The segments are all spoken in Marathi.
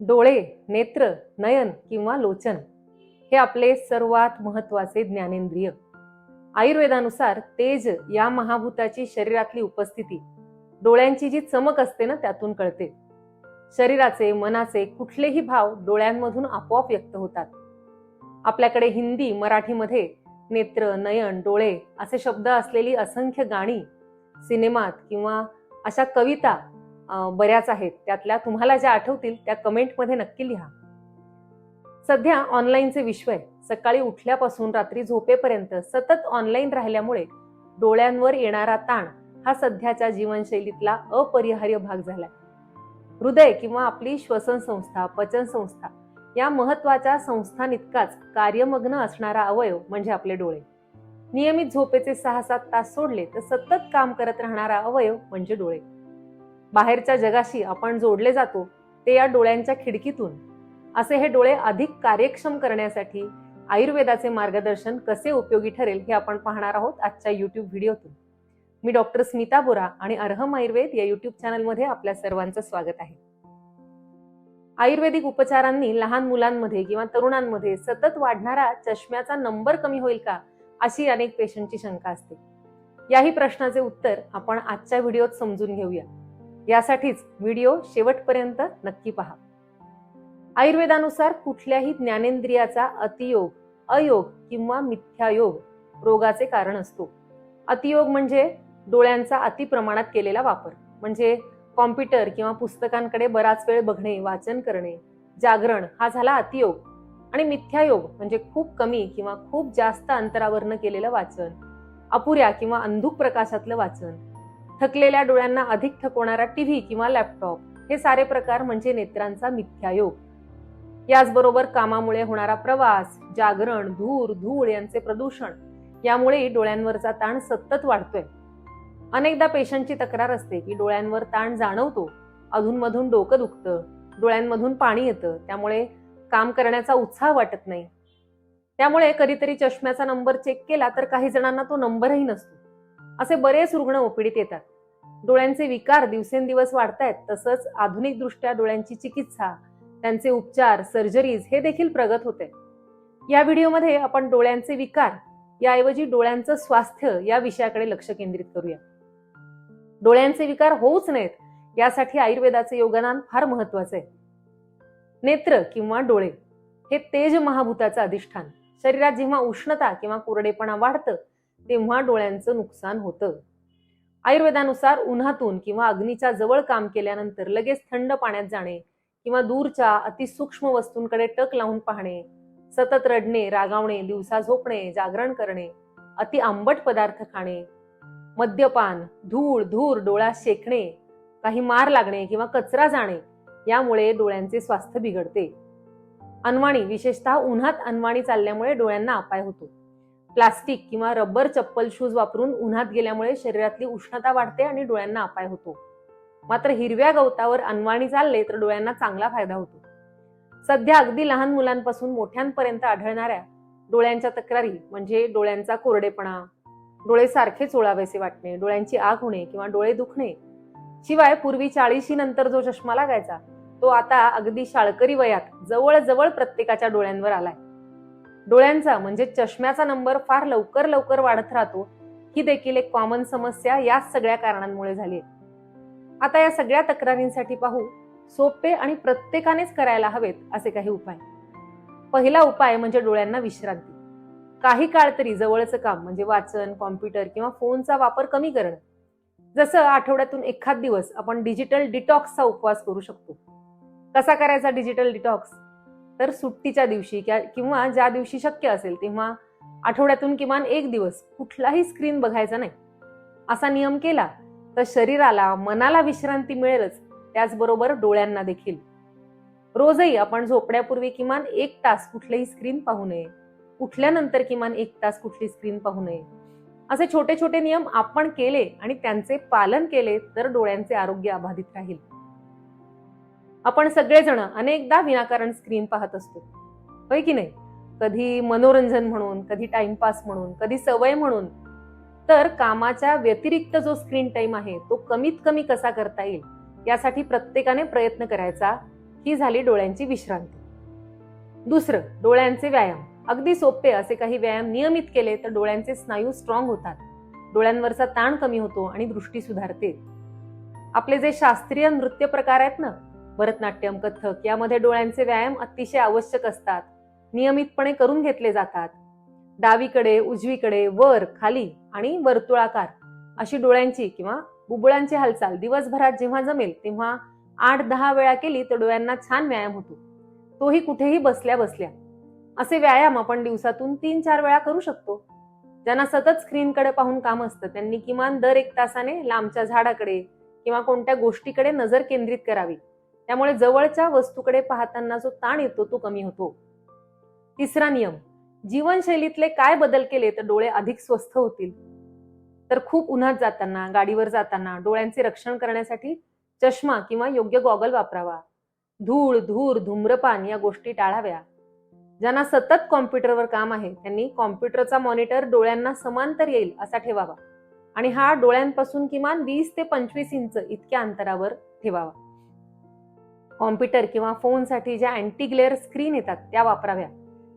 डोळे नेत्र नयन किंवा लोचन हे आपले सर्वात महत्त्वाचे ज्ञानेंद्रिय. आयुर्वेदानुसार तेज या महाभूताची शरीरातली उपस्थिती डोळ्यांची जी चमक असते ना त्यातून कळते. शरीराचे मनाचे कुठलेही भाव डोळ्यांमधून आपोआप व्यक्त होतात. आपल्याकडे हिंदी मराठीमध्ये नेत्र नयन डोळे असे शब्द असलेली असंख्य गाणी सिनेमात किंवा अशा कविता बऱ्याच आहेत. त्यातल्या तुम्हाला ज्या आठवतील त्या कमेंटमध्ये नक्की लिहा. सध्या ऑनलाईनचे विश्व आहे. सकाळी उठल्यापासून रात्री झोपेपर्यंत सतत ऑनलाईन राहिल्यामुळे डोळ्यांवर येणारा ताण हा सध्याच्या जीवनशैलीतला अपरिहार्य भाग झालाय. हृदय किंवा आपली श्वसन संस्था पचन संस्था या महत्त्वाच्या संस्थांइतकाच कार्यमग्न असणारा अवयव म्हणजे आपले डोळे. नियमित झोपेचे सहा सात तास सोडले तर सतत काम करत राहणारा अवयव म्हणजे डोळे. बाहेरच्या जगाशी आपण जोडले जातो ते या डोळ्यांच्या खिडकीतून. असे हे डोळे अधिक कार्यक्षम करण्यासाठी आयुर्वेदाचे मार्गदर्शन कसे उपयोगी ठरेल हे आपण पाहणार आहोत आजच्या युट्यूब व्हिडिओतून. मी डॉक्टर स्मिता बोरा आणि अर्हम आयुर्वेद या युट्यूब चॅनलमध्ये आपल्या सर्वांचं स्वागत आहे. आयुर्वेदिक उपचारांनी लहान मुलांमध्ये किंवा तरुणांमध्ये सतत वाढणारा चष्म्याचा नंबर कमी होईल का अशी अनेक पेशंटची शंका असते. याही प्रश्नाचे उत्तर आपण आजच्या व्हिडिओत समजून घेऊया. यासाठीच व्हिडिओ शेवटपर्यंत नक्की पहा. आयुर्वेदानुसार कुठल्याही ज्ञानेंद्रियाचा अतियोग अयोग किंवा मिथ्यायोग रोगाचे कारण असतो. अतियोग म्हणजे डोळ्यांचा अतिप्रमाणात केलेला वापर. म्हणजे कॉम्प्युटर किंवा पुस्तकांकडे बराच वेळ बघणे वाचन करणे जागरण हा झाला अतियोग. आणि मिथ्यायोग म्हणजे खूप कमी किंवा खूप जास्त अंतरावरनं केलेलं वाचन अपुऱ्या किंवा अंधुक प्रकाशातलं वाचन थकलेल्या डोळ्यांना अधिक थकवणारा टीव्ही किंवा लॅपटॉप हे सारे प्रकार म्हणजे नेत्रांचा मिथ्यायोग. याचबरोबर कामामुळे होणारा प्रवास जागरण धूर धूळ यांचे प्रदूषण यामुळे डोळ्यांवरचा ताण सतत वाढतोय. अनेकदा पेशंटची तक्रार असते की डोळ्यांवर ताण जाणवतो अधूनमधून डोकं दुखतं डोळ्यांमधून पाणी येतं त्यामुळे काम करण्याचा उत्साह वाटत नाही. त्यामुळे कधीतरी चष्म्याचा नंबर चेक केला तर काही जणांना तो नंबरही नसतो. असे बरेच रुग्ण ओपीडीत येतात. डोळ्यांचे विकार दिवसेंदिवस वाढतायत तसंच आधुनिकदृष्ट्या डोळ्यांची चिकित्सा त्यांचे उपचार सर्जरीज हे देखील प्रगत होते. या व्हिडिओमध्ये आपण डोळ्यांचे विकार याऐवजी डोळ्यांचं स्वास्थ्य या विषयाकडे लक्ष केंद्रित करूया. डोळ्यांचे विकार होऊच नयेत यासाठी आयुर्वेदाचे योगदान फार महत्त्वाचे आहे. नेत्र किंवा डोळे हे तेज महाभूताचं अधिष्ठान. शरीरात जेव्हा उष्णता किंवा कोरडेपणा वाढतं तेव्हा डोळ्यांचं नुकसान होतं. आयुर्वेदानुसार उन्हातून किंवा अग्नीच्या जवळ काम केल्यानंतर लगेच थंड पाण्यात जाणे किंवा दूरच्या अतिसूक्ष्म वस्तूंकडे टक लावून पाहणे सतत रडणे रागावणे दिवसा झोपणे जागरण करणे अति आंबट पदार्थ खाणे मद्यपान धूळ धूर डोळा शेकणे काही मार लागणे किंवा कचरा जाणे यामुळे डोळ्यांचे स्वास्थ्य बिघडते. अनवाणी विशेषतः उन्हात अनवाणी चालल्यामुळे डोळ्यांना अपाय होतो. प्लास्टिक किंवा रबर चप्पल शूज वापरून उन्हात गेल्यामुळे शरीरातली उष्णता वाढते आणि डोळ्यांना अपाय होतो. मात्र हिरव्या गवतावर अनवाणी चालले तर डोळ्यांना चांगला फायदा होतो. सध्या अगदी लहान मुलांपासून मोठ्यांपर्यंत आढळणाऱ्या डोळ्यांच्या तक्रारी म्हणजे डोळ्यांचा कोरडेपणा डोळे सारखे चोळावेसे वाटणे डोळ्यांची आग होणे किंवा डोळे दुखणे शिवाय पूर्वी चाळीशी नंतर जो चष्मा लागायचा तो आता अगदी शाळकरी वयात जवळजवळ प्रत्येकाच्या डोळ्यांवर आलाय. डोळ्यांचा म्हणजे चष्म्याचा नंबर फार लवकर लवकर वाढत राहतो ही देखील एक कॉमन समस्या या सगळ्या कारणांमुळे झाली आता या सगळ्या तक्रारींसाठी पाहू सोपे आणि प्रत्येकानेच करायला हवेत असे काही उपाय. पहिला उपाय म्हणजे डोळ्यांना विश्रांती. काही काळ तरी जवळचं काम म्हणजे वाचन कॉम्प्युटर किंवा फोनचा वापर कमी करणं. जसं आठवड्यातून एखाद दिवस आपण डिजिटल डिटॉक्सचा उपवास करू शकतो. कसा करायचा डिजिटल डिटॉक्स तर सुट्टीच्या दिवशी किंवा ज्या दिवशी शक्य असेल तेव्हा आठवड्यातून किमान एक दिवस कुठलाही स्क्रीन बघायचा नाही. असा नियम केला तर शरीराला मनाला विश्रांती मिळेलच त्याचबरोबर डोळ्यांना देखील. रोजही आपण झोपण्यापूर्वी किमान एक तास कुठलीही स्क्रीन पाहू नये. उठल्यानंतर किमान एक तास कुठली स्क्रीन पाहू नये. असे छोटे छोटे नियम आपण केले आणि त्यांचे पालन केले तर डोळ्यांचे आरोग्य अबाधित राहील. आपण सगळेजण अनेकदा विनाकारण स्क्रीन पाहत असतो. होय की नाही? कधी मनोरंजन म्हणून कधी टाइमपास म्हणून कधी सवय म्हणून. तर कामाच्या व्यतिरिक्त जो स्क्रीन टाइम आहे तो कमीत कमी कसा करता येईल यासाठी प्रत्येकाने प्रयत्न करायचा. ही झाली डोळ्यांची विश्रांती. दुसरं डोळ्यांचे व्यायाम. अगदी सोपे असे काही व्यायाम नियमित केले तर डोळ्यांचे स्नायू स्ट्रॉंग होतात. डोळ्यांवरचा ताण कमी होतो आणि दृष्टी सुधारते. आपले जे शास्त्रीय नृत्य प्रकार आहेत ना भरतनाट्यम कथ्थक यामध्ये डोळ्यांचे व्यायाम अतिशय आवश्यक असतात. नियमितपणे करून घेतले जातात. डावीकडे उजवीकडे वर खाली आणि वर्तुळाकार अशी डोळ्यांची किंवा बुबुळांची हालचाल दिवसभरात जेव्हा जमेल तेव्हा आठ दहा वेळा केली तर डोळ्यांना छान व्यायाम होतो. तोही कुठेही बसल्या बसल्या. असे व्यायाम आपण दिवसातून तीन चार वेळा करू शकतो. ज्यांना सतत स्क्रीनकडे पाहून काम असतं त्यांनी किमान दर एक तासाने लांबच्या झाडाकडे किंवा कोणत्या गोष्टीकडे नजर केंद्रित करावी. त्यामुळे जवळच्या वस्तूकडे पाहताना जो ताण येतो तो कमी होतो. तिसरा नियम जीवनशैलीतले काय बदल केले तर डोळे अधिक स्वस्थ होतील? तर खूप उन्हात जाताना गाडीवर जाताना डोळ्यांचे रक्षण करण्यासाठी चष्मा किंवा योग्य गॉगल वापरावा. धूळ धूर धूम्रपान या गोष्टी टाळाव्या. ज्यांना सतत कॉम्प्युटरवर काम आहे त्यांनी कॉम्प्युटरचा मॉनिटर डोळ्यांना समांतर येईल असा ठेवावा. आणि हा डोळ्यांपासून किमान वीस ते पंचवीस इंच इतक्या अंतरावर ठेवावा. कॉम्प्युटर किंवा फोनसाठी ज्या अँटी ग्लेअर स्क्रीन येतात त्या वापराव्या.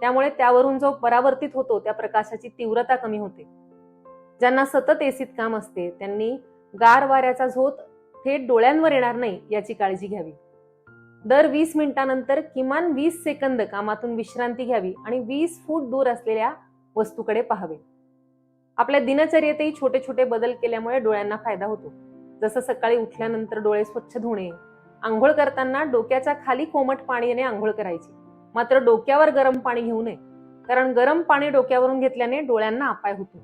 त्यामुळे त्यावरून जो परावर्तित होतो त्या प्रकाशाची तीव्रता कमी होते. ज्यांना सतत एसीत काम असते त्यांनी गार वाऱ्याचा झोत थेट डोळ्यांवर येणार नाही याची काळजी घ्यावी. दर वीस मिनिटानंतर किमान वीस सेकंद कामातून विश्रांती घ्यावी आणि वीस फूट दूर असलेल्या वस्तूकडे पाहावे. आपल्या दिनचर्येतही छोटे छोटे बदल केल्यामुळे डोळ्यांना फायदा होतो. जसं सकाळी उठल्यानंतर डोळे स्वच्छ धुणे आंघोळ करताना डोक्याच्या खाली कोमट पाण्याने आंघोळ करायची. मात्र डोक्यावर गरम पाणी घेऊ नये कारण गरम पाणी डोक्यावरून घेतल्याने डोळ्यांना अपाय होतो.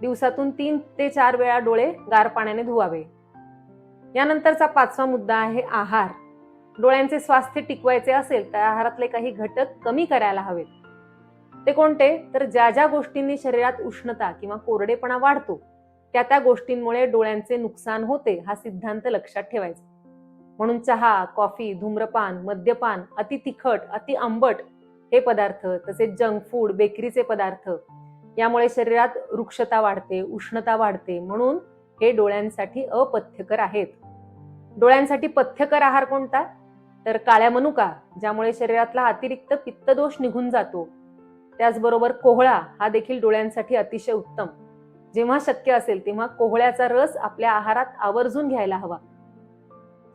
दिवसातून तीन ते चार वेळा डोळे गार पाण्याने धुवावे. यानंतरचा पाचवा मुद्दा आहे आहार. डोळ्यांचे स्वास्थ्य टिकवायचे असेल तर आहारातले काही घटक कमी करायला हवेत. ते कोणते? तर ज्या ज्या गोष्टींनी शरीरात उष्णता किंवा कोरडेपणा वाढतो त्या त्या गोष्टींमुळे डोळ्यांचे नुकसान होते हा सिद्धांत लक्षात ठेवायचा. म्हणून चहा कॉफी धूम्रपान मद्यपान अति तिखट अति आंबट हे पदार्थ तसेच जंक फूड बेकरीचे पदार्थ यामुळे शरीरात वृक्षता वाढते उष्णता वाढते. म्हणून हे डोळ्यांसाठी अपथ्यकर आहेत. डोळ्यांसाठी पथ्यकर आहार कोणता? तर काळ्या मनुका ज्यामुळे शरीरातला अतिरिक्त पित्तदोष निघून जातो. त्याचबरोबर कोहळा हा देखील डोळ्यांसाठी अतिशय उत्तम. जेव्हा शक्य असेल तेव्हा कोहळ्याचा रस आपल्या आहारात आवर्जून घ्यायला हवा.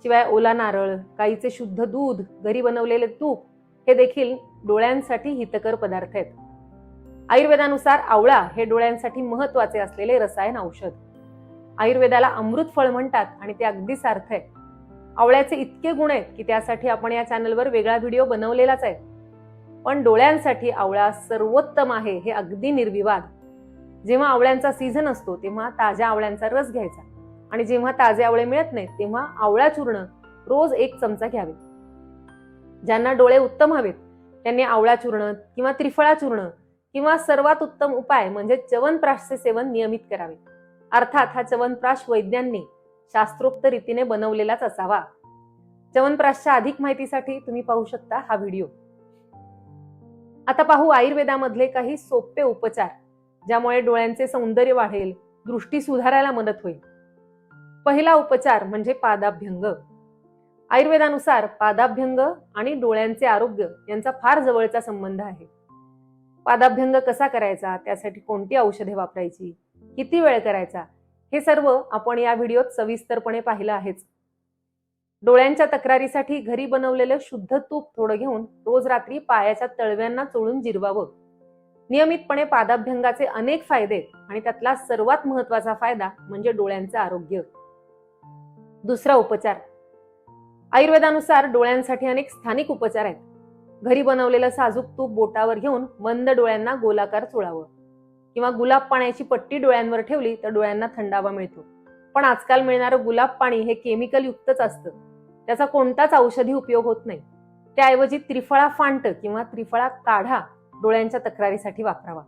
शिवाय ओला नारळ गाईचे शुद्ध दूध घरी बनवलेले तूप हे देखील डोळ्यांसाठी हितकर पदार्थ आहेत. आयुर्वेदानुसार आवळा हे डोळ्यांसाठी महत्त्वाचे असलेले रसायन औषध. आयुर्वेदाला अमृत फळ म्हणतात आणि ते अगदी सार्थ आहे. आवळ्याचे इतके गुण आहेत की त्यासाठी आपण या चॅनलवर वेगळा व्हिडिओ बनवलेलाच आहे. पण डोळ्यांसाठी आवळा सर्वोत्तम आहे हे अगदी निर्विवाद. जेव्हा आवळ्यांचा सीझन असतो तेव्हा ताज्या आवळ्यांचा रस घ्यायचा. आणि जेव्हा ताजे आवळे मिळत नाहीत तेव्हा आवळा चूर्ण रोज एक चमचा घ्यावे ज्यांना डोळे उत्तम हवेत त्यांनी आवळा चूर्ण किंवा त्रिफळा चूर्ण किंवा सर्वात उत्तम उपाय म्हणजे च्यवनप्राशचे सेवन नियमित करावे. अर्थात हा च्यवनप्राश वैद्यांनी शास्त्रोक्त रीतीने बनवलेलाच असावा. च्यवनप्राशच्या अधिक माहितीसाठी तुम्ही पाहू शकता हा व्हिडिओ. आता पाहू आयुर्वेदामधले काही सोपे उपचार ज्यामुळे डोळ्यांचे सौंदर्य वाढेल दृष्टी सुधारायला मदत होईल. पहिला उपचार म्हणजे पादाभ्यंग. आयुर्वेदानुसार पादाभ्यंग आणि डोळ्यांचे आरोग्य यांचा फार जवळचा संबंध आहे. पादाभ्यंग कसा करायचा? त्यासाठी कोणती औषधे वापरायची? किती वेळ करायचा? हे सर्व आपण या व्हिडिओत सविस्तरपणे पाहिलं आहेच. डोळ्यांच्या तक्रारीसाठी घरी बनवलेलं शुद्ध तूप थोडं घेऊन रोज रात्री पायाच्या तळव्यांना चोळून जिरवावं. नियमितपणे पादाभ्यंगाचे अनेक फायदे आणि त्यातला सर्वात महत्त्वाचा फायदा म्हणजे डोळ्यांचं आरोग्य. दुसरा उपचार. आयुर्वेदानुसार डोळ्यांसाठी अनेक स्थानिक उपचार आहेत. घरी बनवलेलं साजूक तूप बोटावर घेऊन मंद डोळ्यांना गोलाकार चोळावं. किंवा गुलाब पाण्याची पट्टी डोळ्यांवर ठेवली तर डोळ्यांना थंडावा मिळतो. पण आजकाल मिळणारं गुलाब पाणी हे केमिकल युक्तच असतं. त्याचा कोणताच औषधी उपयोग होत नाही. त्याऐवजी त्रिफळा फांट किंवा त्रिफळा काढा डोळ्यांच्या तक्रारीसाठी वापरावा.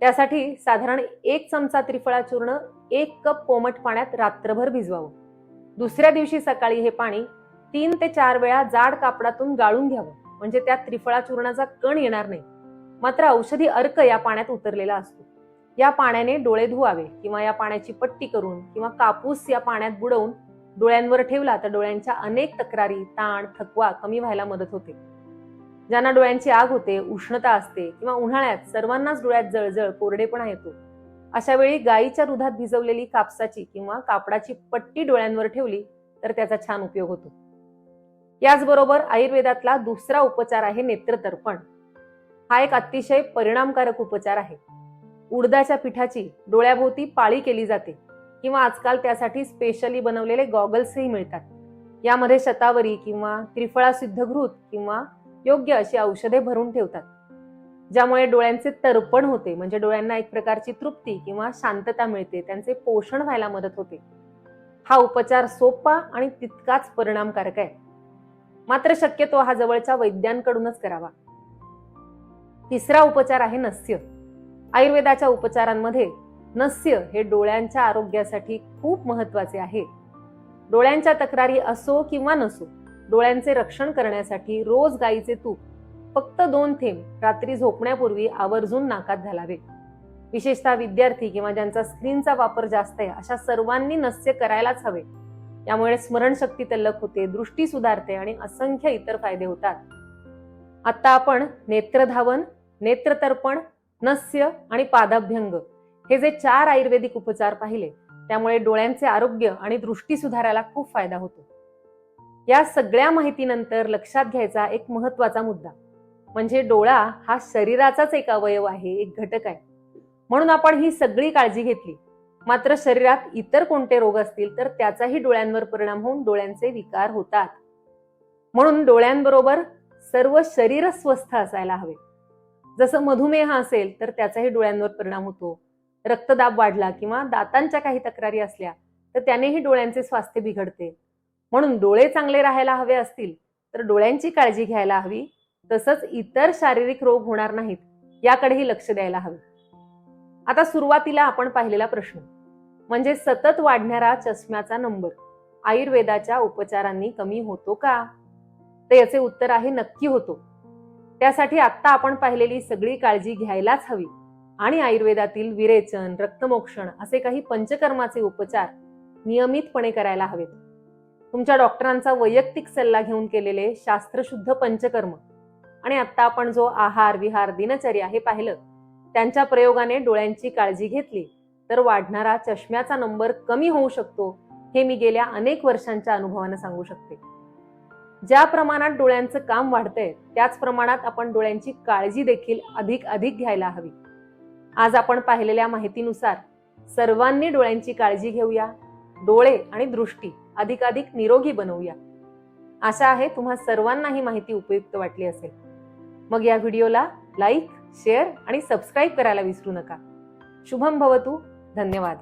त्यासाठी साधारण एक चमचा त्रिफळा चूर्ण एक कप कोमट पाण्यात रात्रभर भिजवावं. दुसऱ्या दिवशी सकाळी हे पाणी तीन ते चार वेळा जाड कापडातून गाळून घ्यावं. म्हणजे त्यात त्रिफळा चूर्णाचा कण येणार नाही. मात्र औषधी अर्क या पाण्यात उतरलेला असतो. या पाण्याने डोळे धुवावे किंवा या पाण्याची पट्टी करून किंवा कापूस या पाण्यात बुडवून डोळ्यांवर ठेवला तर डोळ्यांच्या अनेक तक्रारी ताण थकवा कमी व्हायला मदत होते. ज्यांना डोळ्यांची आग होते उष्णता असते किंवा उन्हाळ्यात सर्वांनाच डोळ्यात जळजळ कोरडेपणा येतो अशा वेळी गायीच्या दुधात भिजवलेली कापसाची किंवा कापडाची पट्टी डोळ्यांवर ठेवली तर त्याचा छान उपयोग होतो. याचबरोबर आयुर्वेदातला दुसरा उपचार आहे नेत्रतर्पण. हा एक अतिशय परिणामकारक उपचार आहे. उडदाच्या पिठाची डोळ्याभोवती पाळी केली जाते किंवा आजकाल त्यासाठी स्पेशली बनवलेले गॉगल्सही मिळतात. यामध्ये शतावरी किंवा त्रिफळा सिद्धघृत किंवा योग्य अशी औषधे भरून ठेवतात. ज्यामुळे डोळ्यांचे तर्पण होते म्हणजे डोळ्यांना एक प्रकारची तृप्ती किंवा शांतता मिळते त्यांचे पोषण व्हायला मदत होते. हा उपचार सोपा आणि तितकाच परिणामकारक आहे. मात्र शक्यतो हा जवळच्या वैद्यांकडूनच करावा. तिसरा उपचार आहे नस्य. आयुर्वेदाच्या उपचारांमध्ये नस्य हे डोळ्यांच्या आरोग्यासाठी खूप महत्त्वाचे आहे. डोळ्यांच्या तक्रारी असो किंवा नसो डोळ्यांचे रक्षण करण्यासाठी रोज गाईचे तूप फक्त दोन थेंब रात्री झोपण्यापूर्वी आवर्जून नाकात घालावे. विशेषतः विद्यार्थी किंवा ज्यांचा स्क्रीनचा वापर जास्त आहे अशा सर्वांनी नस्य करायलाच हवे. यामुळे स्मरणशक्ती तल्लक होते दृष्टी सुधारते आणि असंख्य इतर फायदे होतात. आता आपण नेत्रधावन नेत्रतर्पण नस्य आणि पादाभ्यंग हे जे चार आयुर्वेदिक उपचार पाहिले त्यामुळे डोळ्यांचे आरोग्य आणि दृष्टी सुधारायला खूप फायदा होतो. या सगळ्या माहितीनंतर लक्षात घ्यायचा एक महत्त्वाचा मुद्दा. म्हणजे डोळा हा शरीराचाच एक अवयव आहे एक घटक आहे. म्हणून आपण ही सगळी काळजी घेतली. मात्र शरीरात इतर कोणते रोग असतील तर त्याचाही डोळ्यांवर परिणाम होऊन डोळ्यांचे विकार होतात. म्हणून डोळ्यांबरोबर सर्व शरीर स्वस्थ असायला हवे. जसं मधुमेह असेल तर त्याचाही डोळ्यांवर परिणाम होतो. रक्तदाब वाढला किंवा दातांच्या काही तक्रारी असल्या तर त्यानेही डोळ्यांचे स्वास्थ्य बिघडते. म्हणून डोळे चांगले राहायला हवे असतील तर डोळ्यांची काळजी घ्यायला हवी. तसंच इतर शारीरिक रोग होणार नाहीत याकडेही लक्ष द्यायला हवे. आता सुरुवातीला आपण पाहिलेला प्रश्न म्हणजे सतत वाढणारा चष्म्याचा नंबर आयुर्वेदाच्या उपचारांनी कमी होतो का? तर याचे उत्तर आहे नक्की होतो. त्यासाठी आत्ता आपण पाहिलेली सगळी काळजी घ्यायलाच हवी. आणि आयुर्वेदातील विरेचन रक्तमोक्षण असे काही पंचकर्माचे उपचार नियमितपणे करायला हवेत. तुमच्या डॉक्टरांचा वैयक्तिक सल्ला घेऊन केलेले शास्त्रशुद्ध पंचकर्म आणि आत्ता आपण जो आहार विहार दिनचर्या हे पाहिलं त्यांच्या प्रयोगाने डोळ्यांची काळजी घेतली तर वाढणारा चष्म्याचा नंबर कमी होऊ शकतो हे मी गेल्या अनेक वर्षांच्या अनुभवानं सांगू शकते. ज्या प्रमाणात डोळ्यांचं काम वाढतंय त्याच प्रमाणात आपण डोळ्यांची काळजी देखील अधिक अधिक घ्यायला हवी. आज आपण पाहिलेल्या माहितीनुसार सर्वांनी डोळ्यांची काळजी घेऊया डोळे आणि दृष्टी अधिकाधिक निरोगी बनवूया. आशा आहे तुम्हा सर्वांना ही माहिती उपयुक्त वाटली असेल. मग या व्हिडिओला लाईक शेअर आणि सबस्क्राईब करायला विसरू नका. शुभम भवतू. धन्यवाद.